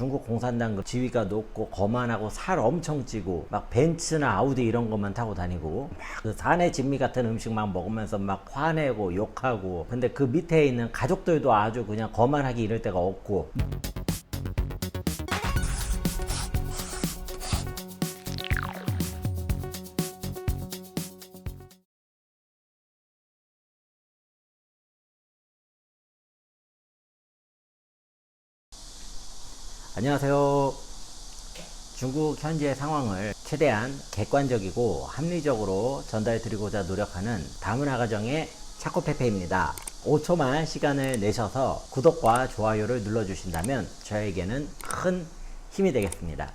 중국 공산당 그 지위가 높고 거만하고 살 엄청 찌고 막 벤츠나 아우디 이런 것만 타고 다니고 막 그 산의 진미 같은 음식 막 먹으면서 막 화내고 욕하고 근데 그 밑에 있는 가족들도 아주 그냥 거만하기 이럴 데가 없고 안녕하세요. 중국 현재 상황을 최대한 객관적이고 합리적으로 전달 드리고자 노력하는 다문화 가정의 차코페페입니다. 5초만 시간을 내셔서 구독과 좋아요를 눌러주신다면 저에게는 큰 힘이 되겠습니다.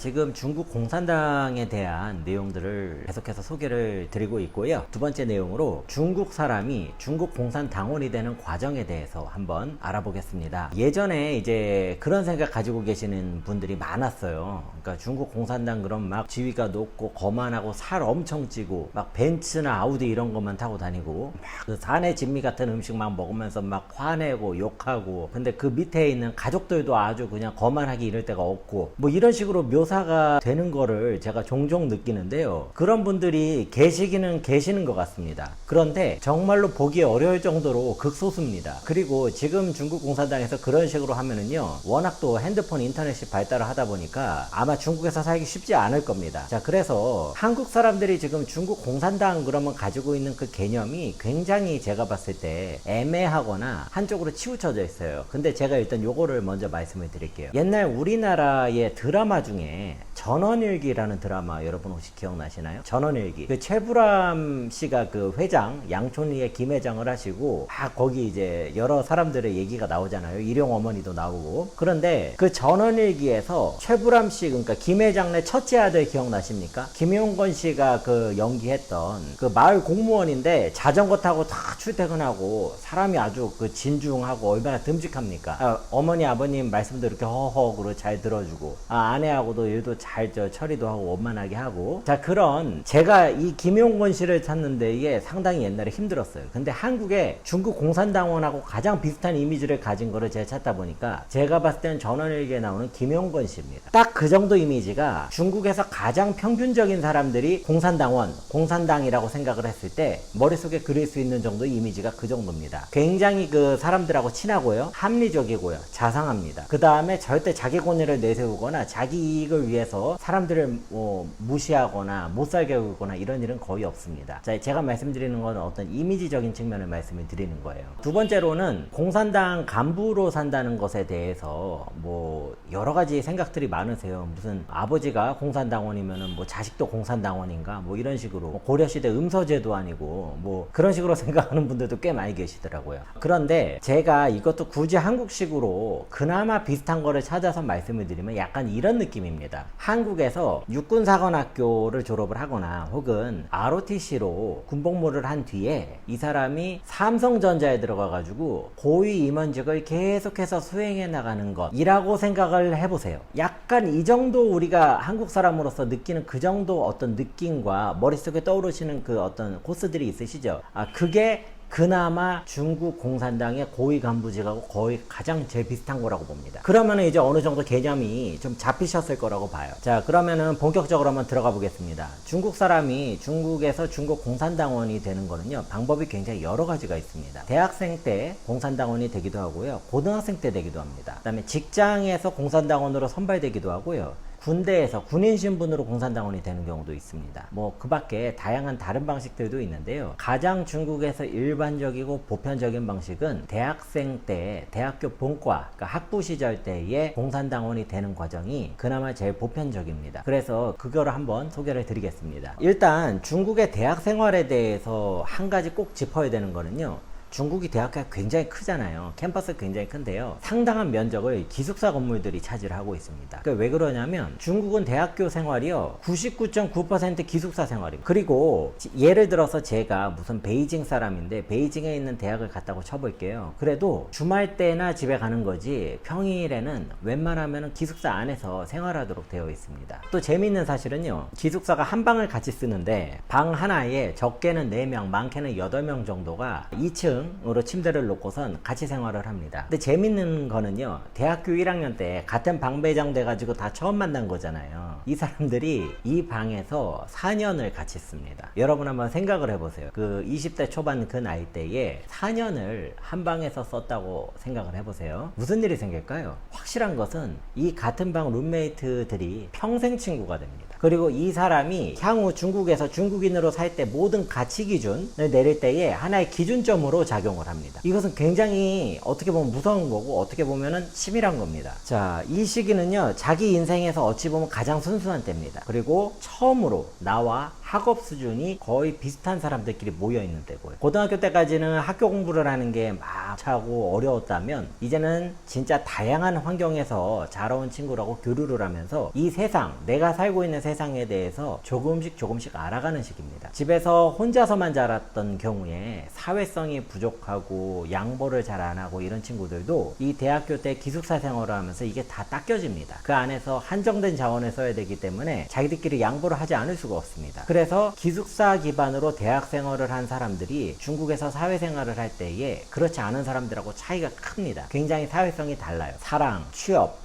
지금 중국 공산당에 대한 내용들을 계속해서 소개를 드리고 있고요. 두 번째 내용으로 중국 사람이 중국 공산당원이 되는 과정에 대해서 한번 알아보겠습니다. 예전에 이제 그런 생각 가지고 계시는 분들이 많았어요. 그러니까 중국 공산당 그럼 막 지위가 높고 거만하고 살 엄청 찌고 막 벤츠나 아우디 이런 것만 타고 다니고 막 그 산의 진미 같은 음식만 먹으면서 막 화내고 욕하고 근데 그 밑에 있는 가족들도 아주 그냥 거만하기 이럴 데가 없고 뭐 이런 식으로 묘사 가 되는 거를 제가 종종 느끼는데요. 그런 분들이 계시기는 계시는 것 같습니다. 그런데 정말로 보기 어려울 정도로 극소수입니다. 그리고 지금 중국 공산당에서 그런 식으로 하면은요. 워낙 또 핸드폰 인터넷이 발달을 하다 보니까 아마 중국에서 살기 쉽지 않을 겁니다. 자, 그래서 한국 사람들이 지금 중국 공산당 그러면 가지고 있는 그 개념이 굉장히 제가 봤을 때 애매하거나 한쪽으로 치우쳐져 있어요. 근데 제가 일단 요거를 먼저 말씀을 드릴게요. 옛날 우리나라의 드라마 중에 전원일기라는 드라마 여러분 혹시 기억나시나요? 전원일기. 그 최불암 씨가 그 회장, 양촌리의 김 회장을 하시고 아 거기 이제 여러 사람들의 얘기가 나오잖아요. 일용 어머니도 나오고. 그런데 그 전원일기에서 최불암 씨 그러니까 김 회장의 첫째 아들 기억나십니까? 김용건 씨가 그 연기했던 그 마을 공무원인데 자전거 타고 다 출퇴근하고 사람이 아주 그 진중하고 얼마나 듬직합니까? 아, 어머니 아버님 말씀도 이렇게 허허 그로 잘 들어주고 아, 아내하고도 일도 잘 저 처리도 하고 원만하게 하고 자 그런 제가 이 김용건 씨를 찾는데 이게 상당히 옛날에 힘들었어요. 근데 한국에 중국 공산당원하고 가장 비슷한 이미지를 가진 거를 제가 찾다 보니까 제가 봤을 때는 전원일기에 나오는 김용건 씨입니다. 딱 그 정도 이미지가 중국에서 가장 평균적인 사람들이 공산당원, 공산당이라고 생각을 했을 때 머릿속에 그릴 수 있는 정도 이미지가 그 정도입니다. 굉장히 그 사람들하고 친하고요. 합리적이고요. 자상합니다. 그 다음에 절대 자기 권위를 내세우거나 자기 이익을 위해서 사람들을 뭐 무시하거나 못 살게 하거나 이런 일은 거의 없습니다. 자, 제가 말씀드리는 건 어떤 이미지적인 측면을 말씀을 드리는 거예요. 두 번째로는 공산당 간부로 산다는 것에 대해서 뭐 여러 가지 생각들이 많으세요. 무슨 아버지가 공산당원이면은 뭐 자식도 공산당원인가 뭐 이런 식으로 뭐 고려시대 음서제도 아니고 뭐 그런 식으로 생각하는 분들도 꽤 많이 계시더라고요. 그런데 제가 이것도 굳이 한국식으로 그나마 비슷한 거를 찾아서 말씀을 드리면 약간 이런 느낌입니다. 한국에서 육군사관학교를 졸업을 하거나 혹은 ROTC로 군복무를 한 뒤에 이 사람이 삼성전자에 들어가가지고 고위 임원직을 계속해서 수행해 나가는 것이라고 생각을 해보세요. 약간 이 정도 우리가 한국 사람으로서 느끼는 그 정도 어떤 느낌과 머릿속에 떠오르시는 그 어떤 코스들이 있으시죠? 아, 그게 그나마 중국 공산당의 고위 간부직하고 거의 가장 제일 비슷한 거라고 봅니다. 그러면은 이제 어느 정도 개념이 좀 잡히셨을 거라고 봐요. 자, 그러면은 본격적으로 한번 들어가 보겠습니다. 중국 사람이 중국에서 중국 공산당원이 되는 거는요, 방법이 굉장히 여러 가지가 있습니다. 대학생 때 공산당원이 되기도 하고요, 고등학생 때 되기도 합니다. 그 다음에 직장에서 공산당원으로 선발되기도 하고요, 군대에서 군인 신분으로 공산당원이 되는 경우도 있습니다. 뭐 그 밖에 다양한 다른 방식들도 있는데요. 가장 중국에서 일반적이고 보편적인 방식은 대학생 때 대학교 본과 그러니까 학부 시절 때의 공산당원이 되는 과정이 그나마 제일 보편적입니다. 그래서 그거를 한번 소개를 드리겠습니다. 일단 중국의 대학 생활에 대해서 한 가지 꼭 짚어야 되는 거는요. 중국이 대학교가 굉장히 크잖아요. 캠퍼스 굉장히 큰데요. 상당한 면적을 기숙사 건물들이 차지를 하고 있습니다. 그러니까 왜 그러냐면 중국은 대학교 생활이요. 99.9% 기숙사 생활입니다. 그리고 지- 예를 들어서 제가 무슨 베이징 사람인데 베이징에 있는 대학을 갔다고 쳐볼게요. 그래도 주말 때나 집에 가는 거지 평일에는 웬만하면 기숙사 안에서 생활하도록 되어 있습니다. 또 재미있는 사실은요. 기숙사가 한 방을 같이 쓰는데 방 하나에 적게는 4명, 많게는 8명 정도가 2층 2층으로 침대를 놓고선 같이 생활을 합니다. 근데 재밌는 거는요. 대학교 1학년 때 같은 방배정 돼가지고 다 처음 만난 거잖아요. 이 사람들이 이 방에서 4년을 같이 씁니다. 여러분 한번 생각을 해보세요. 그 20대 초반 그 나이 때에 4년을 한 방에서 썼다고 생각을 해보세요. 무슨 일이 생길까요? 확실한 것은 이 같은 방 룸메이트들이 평생 친구가 됩니다. 그리고 이 사람이 향후 중국에서 중국인으로 살 때 모든 가치 기준을 내릴 때에 하나의 기준점으로 작용을 합니다. 이것은 굉장히 어떻게 보면 무서운 거고 어떻게 보면은 치밀한 겁니다. 자, 이 시기는요, 자기 인생에서 어찌 보면 가장 순수한 때입니다. 그리고 처음으로 나와 학업 수준이 거의 비슷한 사람들끼리 모여 있는 때고요. 고등학교 때까지는 학교 공부를 하는 게 막 차고 어려웠다면 이제는 진짜 다양한 환경에서 자라온 친구라고 교류를 하면서 이 세상, 내가 살고 있는 세상에 대해서 조금씩 조금씩 알아가는 시기입니다. 집에서 혼자서만 자랐던 경우에 사회성이 부족하고 양보를 잘 안 하고 이런 친구들도 이 대학교 때 기숙사 생활을 하면서 이게 다 닦여집니다. 그 안에서 한정된 자원을 써야 되기 때문에 자기들끼리 양보를 하지 않을 수가 없습니다. 그래서 기숙사 기반으로 대학 생활을 한 사람들이 중국에서 사회생활을 할 때에 그렇지 않은 사람들하고 차이가 큽니다. 굉장히 사회성이 달라요. 사랑, 취업,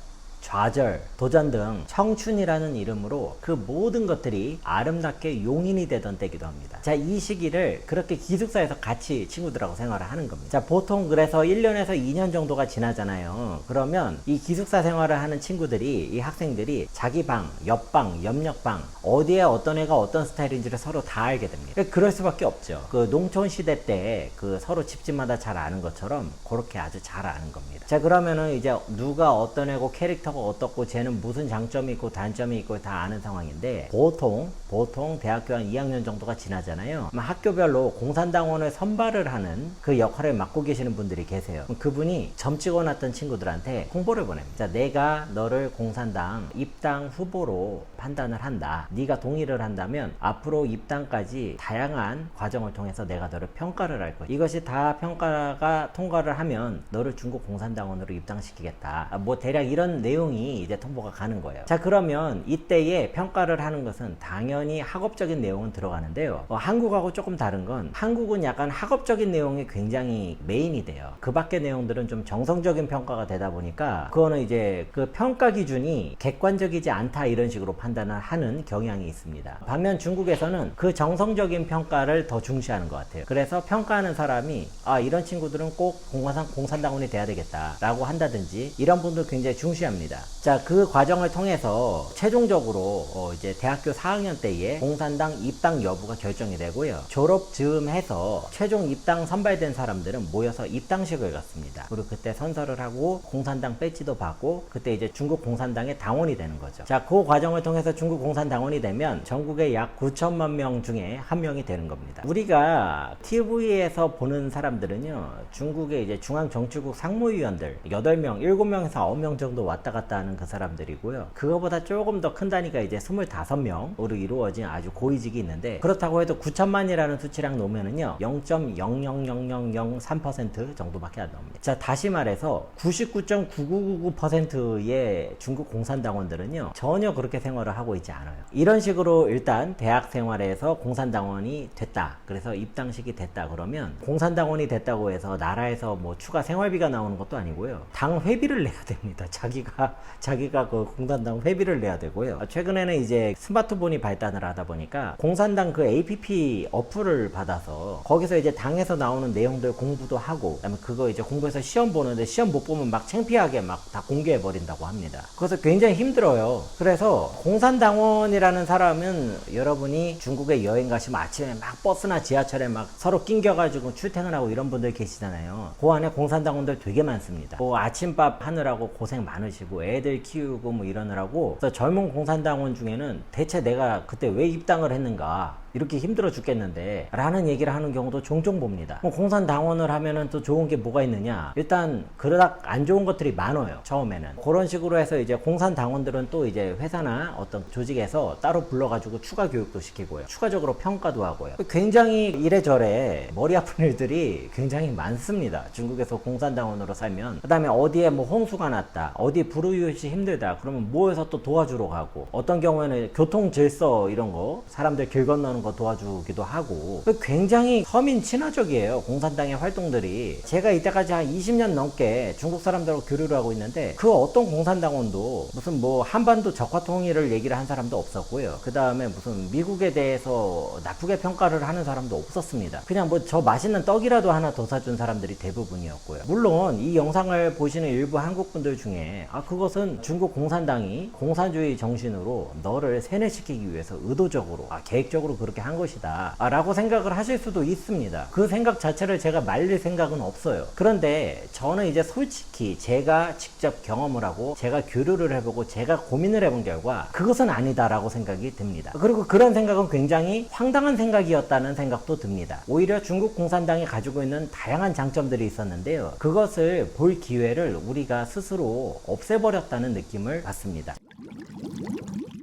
좌절, 도전 등 청춘이라는 이름으로 그 모든 것들이 아름답게 용인이 되던 때기도 합니다. 자, 이 시기를 그렇게 기숙사에서 같이 친구들하고 생활을 하는 겁니다. 자, 보통 그래서 1년에서 2년 정도가 지나잖아요. 그러면 이 기숙사 생활을 하는 친구들이, 이 학생들이 자기 방, 옆방, 옆옆방, 어디에 어떤 애가 어떤 스타일인지를 서로 다 알게 됩니다. 그럴 수밖에 없죠. 그 농촌 시대 때 그 서로 집집마다 잘 아는 것처럼 그렇게 아주 잘 아는 겁니다. 자, 그러면은 이제 누가 어떤 애고 캐릭터 가 어떻고 쟤는 무슨 장점이 있고 단점이 있고 다 아는 상황인데 보통 보통 대학교 한 2학년 정도가 지나잖아요. 학교별로 공산당원을 선발을 하는 그 역할을 맡고 계시는 분들이 계세요. 그분이 점 찍어놨던 친구들한테 홍보를 보냅니다. 자, 내가 너를 공산당 입당 후보로 판단을 한다. 네가 동의를 한다면 앞으로 입당까지 다양한 과정을 통해서 내가 너를 평가를 할 거야. 이것이 다 평가가 통과를 하면 너를 중국 공산당원으로 입당시키겠다. 아, 뭐 대략 이런 내용 이 이제 통보가 가는 거예요. 자, 그러면 이때에 평가를 하는 것은 당연히 학업적인 내용은 들어가는데요. 어, 한국하고 조금 다른 건 한국은 약간 학업적인 내용이 굉장히 메인이 돼요. 그 밖의 내용들은 좀 정성적인 평가가 되다 보니까 그거는 이제 그 평가 기준이 객관적이지 않다 이런 식으로 판단을 하는 경향이 있습니다. 반면 중국에서는 그 정성적인 평가를 더 중시하는 것 같아요. 그래서 평가하는 사람이 아 이런 친구들은 꼭 공산 공산당원이 돼야 되겠다라고 한다든지 이런 분들 굉장히 중시합니다. 자 그 과정을 통해서 최종적으로 어, 이제 대학교 4학년 때에 공산당 입당 여부가 결정이 되고요. 졸업 즈음해서 최종 입당 선발된 사람들은 모여서 입당식을 갖습니다. 그리고 그때 선서를 하고 공산당 배지도 받고 그때 이제 중국 공산당의 당원이 되는 거죠. 자, 그 과정을 통해서 중국 공산당원이 되면 전국의 약 9천만 명 중에 한 명이 되는 겁니다. 우리가 TV에서 보는 사람들은요, 중국의 이제 중앙 정치국 상무위원들 8명, 7명에서 9명 정도 왔다 갔다 하는 그 사람들이고요. 그거보다 조금 더 큰 단위가 이제 25명으로 이루어진 아주 고위직이 있는데 그렇다고 해도 9천만이라는 수치랑 놓으면은요, 0.00003% 정도밖에 안 나옵니다. 자, 다시 말해서 99.9999%의 중국 공산당원들은요, 전혀 그렇게 생활을 하고 있지 않아요. 이런 식으로 일단 대학 생활에서 공산당원이 됐다. 그래서 입당식이 됐다 그러면 공산당원이 됐다고 해서 나라에서 뭐 추가 생활비가 나오는 것도 아니고요. 당 회비를 내야 됩니다. 자기가 자기가 그 공산당 회비를 내야 되고요. 최근에는 이제 스마트폰이 발달을 하다 보니까 공산당 그 APP 어플을 받아서 거기서 이제 당에서 나오는 내용들 공부도 하고 그다음에 그거 이제 공부해서 시험 보는데 시험 못 보면 막 창피하게 막 다 공개해 버린다고 합니다. 그래서 굉장히 힘들어요. 그래서 공산당원이라는 사람은 여러분이 중국에 여행 가시면 아침에 막 버스나 지하철에 막 서로 낑겨가지고 출퇴근 하고 이런 분들 계시잖아요. 그 안에 공산당원들 되게 많습니다. 뭐 아침밥 하느라고 고생 많으시고 애들 키우고 뭐 이러느라고. 그래서 젊은 공산당원 중에는 대체 내가 그때 왜 입당을 했는가 이렇게 힘들어 죽겠는데 라는 얘기를 하는 경우도 종종 봅니다. 뭐 공산당원을 하면은 또 좋은 게 뭐가 있느냐? 일단 그러다 안 좋은 것들이 많아요 처음에는. 그런 식으로 해서 이제 공산당원들은 또 이제 회사나 어떤 조직에서 따로 불러가지고 추가 교육도 시키고요. 추가적으로 평가도 하고요. 굉장히 이래저래 머리 아픈 일들이 굉장히 많습니다. 중국에서 공산당원으로 살면. 그 다음에 어디에 뭐 홍수가 났다 어디 불우이웃이 힘들다 그러면 모여서 또 도와주러 가고. 어떤 경우에는 교통 질서 이런 거 사람들 길 건너는 거거 도와주기도 하고 굉장히 서민 친화적이에요. 공산당의 활동들이 제가 이때까지 한 20년 넘게 중국 사람들하고 교류를 하고 있는데 그 어떤 공산당원도 무슨 뭐 한반도 적화 통일을 얘기를 한 사람도 없었고요. 그 다음에 무슨 미국에 대해서 나쁘게 평가를 하는 사람도 없었습니다. 그냥 뭐 저 맛있는 떡이라도 하나 더 사준 사람들이 대부분이었고요. 물론 이 영상을 보시는 일부 한국 분들 중에 아 그것은 중국 공산당이 공산주의 정신으로 너를 세뇌시키기 위해서 의도적으로 아 계획적으로 그 렇게 한 것이다 아, 라고 생각을 하실 수도 있습니다. 그 생각 자체를 제가 말릴 생각은 없어요. 그런데 저는 이제 솔직히 제가 직접 경험을 하고 제가 교류를 해보고 제가 고민을 해본 결과 그것은 아니다 라고 생각이 듭니다. 그리고 그런 생각은 굉장히 황당한 생각이었다는 생각도 듭니다. 오히려 중국 공산당이 가지고 있는 다양한 장점들이 있었는데요. 그것을 볼 기회를 우리가 스스로 없애버렸다는 느낌을 받습니다.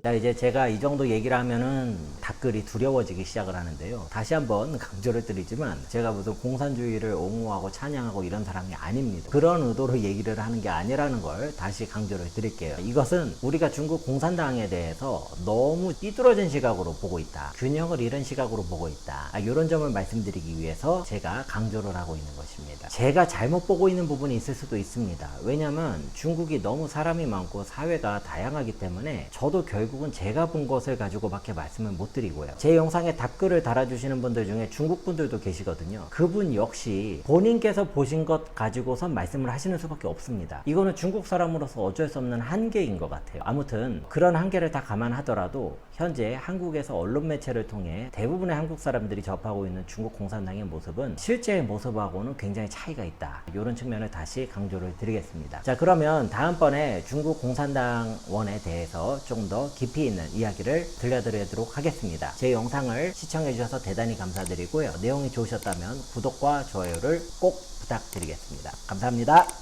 자, 이제 제가 이 정도 얘기를 하면은 댓글이 두려워지기 시작을 하는데요. 다시 한번 강조를 드리지만 제가 무슨 공산주의를 옹호하고 찬양하고 이런 사람이 아닙니다. 그런 의도로 얘기를 하는 게 아니라는 걸 다시 강조를 드릴게요. 이것은 우리가 중국 공산당에 대해서 너무 삐뚤어진 시각으로 보고 있다. 균형을 잃은 시각으로 보고 있다. 아, 이런 점을 말씀드리기 위해서 제가 강조를 하고 있는 것입니다. 제가 잘못 보고 있는 부분이 있을 수도 있습니다. 왜냐면 중국이 너무 사람이 많고 사회가 다양하기 때문에 저도 결국은 제가 본 것을 가지고밖에 말씀을 못 드 리고요. 제 영상에 댓글을 달아주시는 분들 중에 중국 분들도 계시거든요. 그분 역시 본인께서 보신 것 가지고선 말씀을 하시는 수밖에 없습니다. 이거는 중국 사람으로서 어쩔 수 없는 한계인 것 같아요. 아무튼 그런 한계를 다 감안하더라도 현재 한국에서 언론 매체를 통해 대부분의 한국 사람들이 접하고 있는 중국 공산당의 모습은 실제의 모습하고는 굉장히 차이가 있다. 이런 측면을 다시 강조를 드리겠습니다. 자, 그러면 다음번에 중국 공산당원에 대해서 조금 더 깊이 있는 이야기를 들려드리도록 하겠습니다. 제 영상을 시청해주셔서 대단히 감사드리고요. 내용이 좋으셨다면 구독과 좋아요를 꼭 부탁드리겠습니다. 감사합니다.